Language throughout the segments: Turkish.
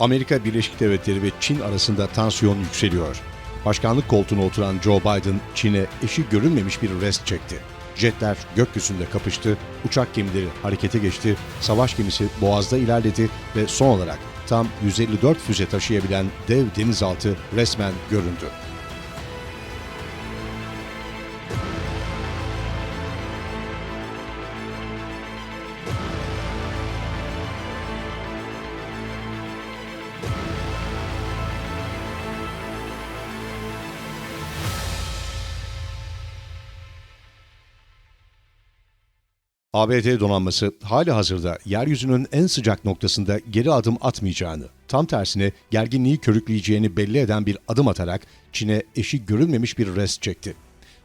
Amerika Birleşik Devletleri ve Çin arasında tansiyon yükseliyor. Başkanlık koltuğuna oturan Joe Biden, Çin'e eşi görünmemiş bir rest çekti. Jetler gökyüzünde kapıştı, uçak gemileri harekete geçti, savaş gemisi boğazda ilerledi ve son olarak tam 154 füze taşıyabilen dev denizaltı resmen göründü. ABD donanması hali hazırda yeryüzünün en sıcak noktasında geri adım atmayacağını, tam tersine gerginliği körükleyeceğini belli eden bir adım atarak Çin'e eşi görülmemiş bir rest çekti.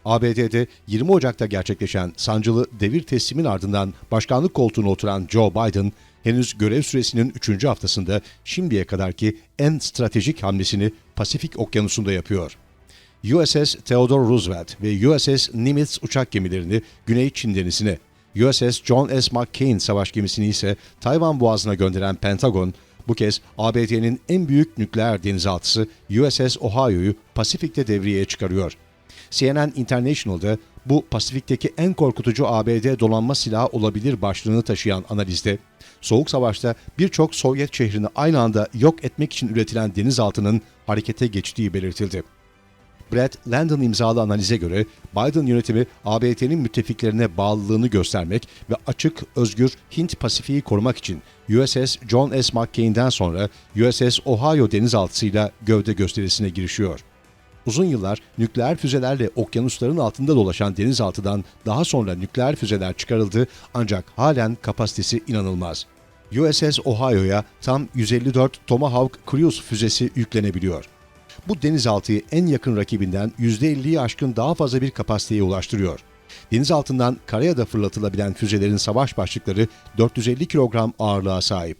ABD'de 20 Ocak'ta gerçekleşen sancılı devir teslimin ardından başkanlık koltuğuna oturan Joe Biden, henüz görev süresinin 3. haftasında şimdiye kadarki en stratejik hamlesini Pasifik Okyanusu'nda yapıyor. USS Theodore Roosevelt ve USS Nimitz uçak gemilerini Güney Çin Denizi'ne, USS John S. McCain savaş gemisini ise Tayvan Boğazı'na gönderen Pentagon, bu kez ABD'nin en büyük nükleer denizaltısı USS Ohio'yu Pasifik'te devreye çıkarıyor. CNN International'da bu Pasifik'teki en korkutucu ABD donanma silahı olabilir başlığını taşıyan analizde, Soğuk Savaş'ta birçok Sovyet şehrini aynı anda yok etmek için üretilen denizaltının harekete geçtiği belirtildi. Brett Landon imzalı analize göre Biden yönetimi ABD'nin müttefiklerine bağlılığını göstermek ve açık, özgür Hint Pasifik'i korumak için USS John S. McCain'den sonra USS Ohio denizaltısıyla gövde gösterisine girişiyor. Uzun yıllar nükleer füzelerle okyanusların altında dolaşan denizaltıdan daha sonra nükleer füzeler çıkarıldı ancak halen kapasitesi inanılmaz. USS Ohio'ya tam 154 Tomahawk Cruise füzesi yüklenebiliyor. Bu denizaltıyı en yakın rakibinden %50'yi aşkın daha fazla bir kapasiteye ulaştırıyor. Denizaltından karaya da fırlatılabilen füzelerin savaş başlıkları 450 kilogram ağırlığa sahip.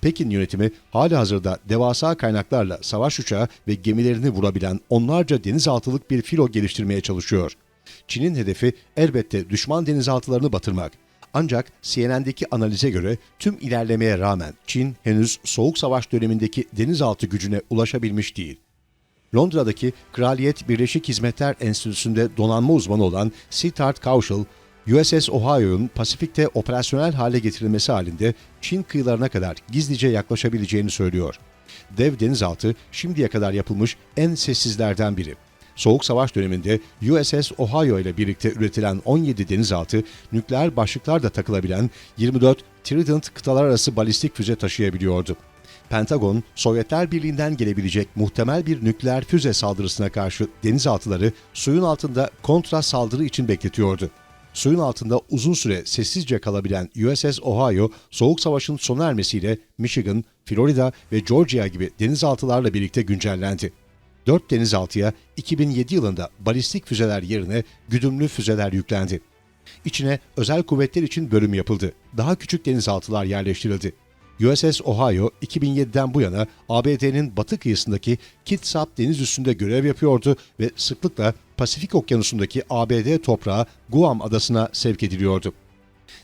Pekin yönetimi hali hazırda devasa kaynaklarla savaş uçağı ve gemilerini vurabilen onlarca denizaltılık bir filo geliştirmeye çalışıyor. Çin'in hedefi elbette düşman denizaltılarını batırmak. Ancak CNN'deki analize göre tüm ilerlemeye rağmen Çin henüz Soğuk Savaş dönemindeki denizaltı gücüne ulaşabilmiş değil. Londra'daki Kraliyet Birleşik Hizmetler Enstitüsü'nde donanma uzmanı olan Siddharth Kaushal, USS Ohio'nun Pasifik'te operasyonel hale getirilmesi halinde Çin kıyılarına kadar gizlice yaklaşabileceğini söylüyor. Dev denizaltı şimdiye kadar yapılmış en sessizlerden biri. Soğuk Savaş döneminde USS Ohio ile birlikte üretilen 17 denizaltı, nükleer başlıklar da takılabilen 24 Trident kıtalar arası balistik füze taşıyabiliyordu. Pentagon, Sovyetler Birliği'nden gelebilecek muhtemel bir nükleer füze saldırısına karşı denizaltıları suyun altında kontra saldırı için bekletiyordu. Suyun altında uzun süre sessizce kalabilen USS Ohio, Soğuk Savaş'ın sona ermesiyle Michigan, Florida ve Georgia gibi denizaltılarla birlikte güncellendi. Dört denizaltıya 2007 yılında balistik füzeler yerine güdümlü füzeler yüklendi. İçine özel kuvvetler için bölüm yapıldı. Daha küçük denizaltılar yerleştirildi. USS Ohio 2007'den bu yana ABD'nin batı kıyısındaki Kitsap deniz üstünde görev yapıyordu ve sıklıkla Pasifik Okyanusu'ndaki ABD toprağı Guam adasına sevk ediliyordu.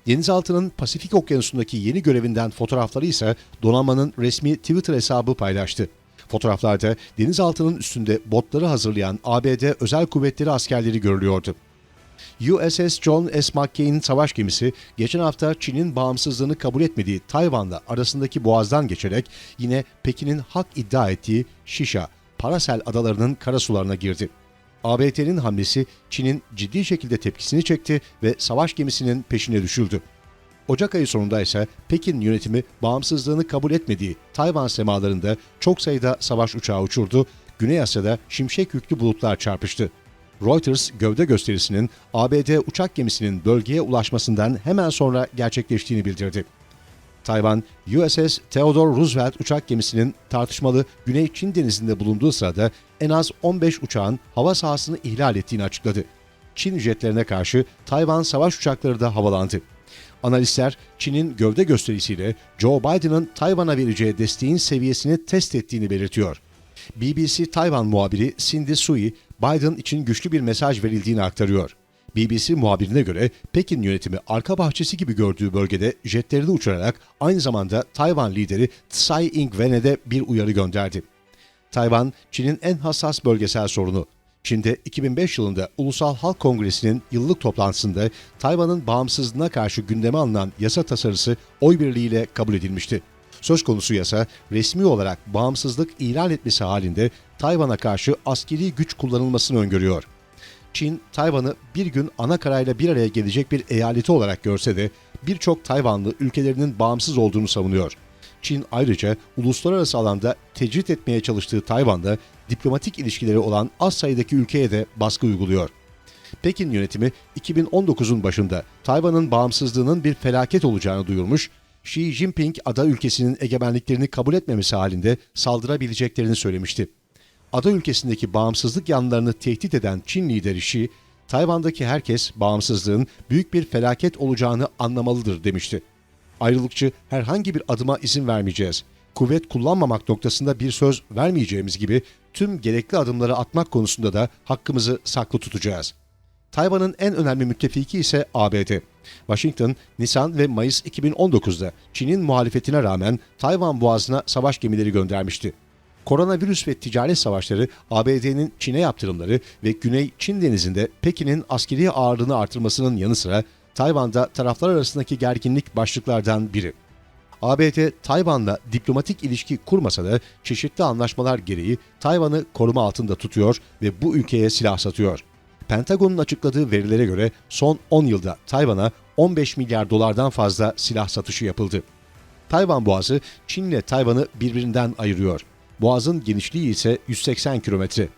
Denizaltının Pasifik Okyanusu'ndaki yeni görevinden fotoğrafları ise donanmanın resmi Twitter hesabı paylaştı. Fotoğraflarda denizaltının üstünde botları hazırlayan ABD özel kuvvetleri askerleri görülüyordu. USS John S. McCain savaş gemisi geçen hafta Çin'in bağımsızlığını kabul etmediği Tayvan'la arasındaki boğazdan geçerek yine Pekin'in hak iddia ettiği Şişa, Parasel adalarının karasularına girdi. ABD'nin hamlesi Çin'in ciddi şekilde tepkisini çekti ve savaş gemisinin peşine düşüldü. Ocak ayı sonunda ise Pekin yönetimi bağımsızlığını kabul etmediği Tayvan semalarında çok sayıda savaş uçağı uçurdu, Güney Asya'da şimşek yüklü bulutlar çarpıştı. Reuters gövde gösterisinin ABD uçak gemisinin bölgeye ulaşmasından hemen sonra gerçekleştiğini bildirdi. Tayvan, USS Theodore Roosevelt uçak gemisinin tartışmalı Güney Çin denizinde bulunduğu sırada en az 15 uçağın hava sahasını ihlal ettiğini açıkladı. Çin jetlerine karşı Tayvan savaş uçakları da havalandı. Analistler Çin'in gövde gösterisiyle Joe Biden'ın Tayvan'a vereceği desteğin seviyesini test ettiğini belirtiyor. BBC Tayvan muhabiri Cindy Sui, Biden için güçlü bir mesaj verildiğini aktarıyor. BBC muhabirine göre Pekin yönetimi arka bahçesi gibi gördüğü bölgede jetlerini uçurarak aynı zamanda Tayvan lideri Tsai Ing-wen'e de bir uyarı gönderdi. Tayvan, Çin'in en hassas bölgesel sorunu. Çin'de 2005 yılında Ulusal Halk Kongresi'nin yıllık toplantısında Tayvan'ın bağımsızlığına karşı gündeme alınan yasa tasarısı oy birliğiyle kabul edilmişti. Söz konusu yasa resmi olarak bağımsızlık ilan etmesi halinde Tayvan'a karşı askeri güç kullanılmasını öngörüyor. Çin, Tayvan'ı bir gün ana karayla bir araya gelecek bir eyaleti olarak görse de birçok Tayvanlı ülkelerinin bağımsız olduğunu savunuyor. Çin ayrıca uluslararası alanda tecrit etmeye çalıştığı Tayvan'da diplomatik ilişkileri olan az sayıdaki ülkeye de baskı uyguluyor. Pekin yönetimi 2019'un başında Tayvan'ın bağımsızlığının bir felaket olacağını duyurmuş, Xi Jinping ada ülkesinin egemenliklerini kabul etmemesi halinde saldırabileceklerini söylemişti. Ada ülkesindeki bağımsızlık yanlarını tehdit eden Çin lideri Xi, Tayvan'daki herkes bağımsızlığın büyük bir felaket olacağını anlamalıdır demişti. Ayrılıkçı herhangi bir adıma izin vermeyeceğiz. Kuvvet kullanmamak noktasında bir söz vermeyeceğimiz gibi tüm gerekli adımları atmak konusunda da hakkımızı saklı tutacağız. Tayvan'ın en önemli müttefiki ise ABD. Washington, Nisan ve Mayıs 2019'da Çin'in muhalefetine rağmen Tayvan Boğazı'na savaş gemileri göndermişti. Koronavirüs ve ticaret savaşları, ABD'nin Çin'e yaptırımları ve Güney Çin denizinde Pekin'in askeri ağırlığını artırmasının yanı sıra Tayvan'da taraflar arasındaki gerginlik başlıklardan biri. ABD, Tayvan'la diplomatik ilişki kurmasa da çeşitli anlaşmalar gereği Tayvan'ı koruma altında tutuyor ve bu ülkeye silah satıyor. Pentagon'un açıkladığı verilere göre son 10 yılda Tayvan'a 15 milyar dolardan fazla silah satışı yapıldı. Tayvan Boğazı Çin ile Tayvan'ı birbirinden ayırıyor. Boğazın genişliği ise 180 kilometre.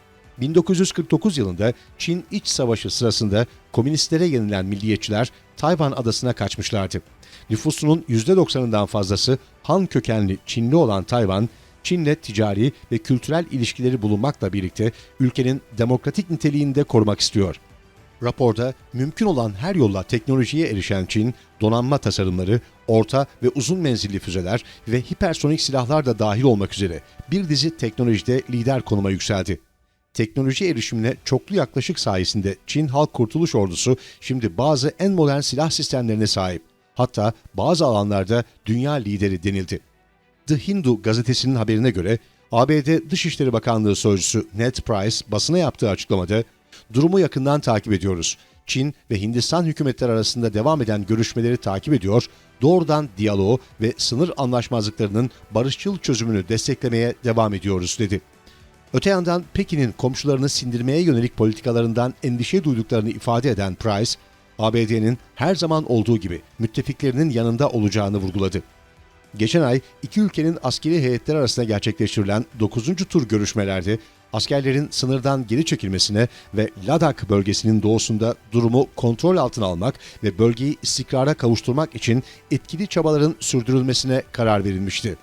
1949 yılında Çin İç Savaşı sırasında komünistlere yenilen milliyetçiler Tayvan adasına kaçmışlardı. Nüfusunun %90'ından fazlası Han kökenli Çinli olan Tayvan, Çin'le ticari ve kültürel ilişkileri bulunmakla birlikte ülkenin demokratik niteliğini de korumak istiyor. Raporda mümkün olan her yolla teknolojiye erişen Çin, donanma tasarımları, orta ve uzun menzilli füzeler ve hipersonik silahlar da dahil olmak üzere bir dizi teknolojide lider konuma yükseldi. Teknoloji erişimine çoklu yaklaşık sayesinde Çin Halk Kurtuluş Ordusu şimdi bazı en modern silah sistemlerine sahip. Hatta bazı alanlarda dünya lideri denildi. The Hindu gazetesinin haberine göre ABD Dışişleri Bakanlığı Sözcüsü Ned Price basına yaptığı açıklamada durumu yakından takip ediyoruz. Çin ve Hindistan hükümetleri arasında devam eden görüşmeleri takip ediyor, doğrudan diyaloğu ve sınır anlaşmazlıklarının barışçıl çözümünü desteklemeye devam ediyoruz dedi. Öte yandan Pekin'in komşularını sindirmeye yönelik politikalarından endişe duyduklarını ifade eden Price, ABD'nin her zaman olduğu gibi müttefiklerinin yanında olacağını vurguladı. Geçen ay iki ülkenin askeri heyetleri arasında gerçekleştirilen 9. tur görüşmelerde askerlerin sınırdan geri çekilmesine ve Ladak bölgesinin doğusunda durumu kontrol altına almak ve bölgeyi istikrara kavuşturmak için etkili çabaların sürdürülmesine karar verilmişti.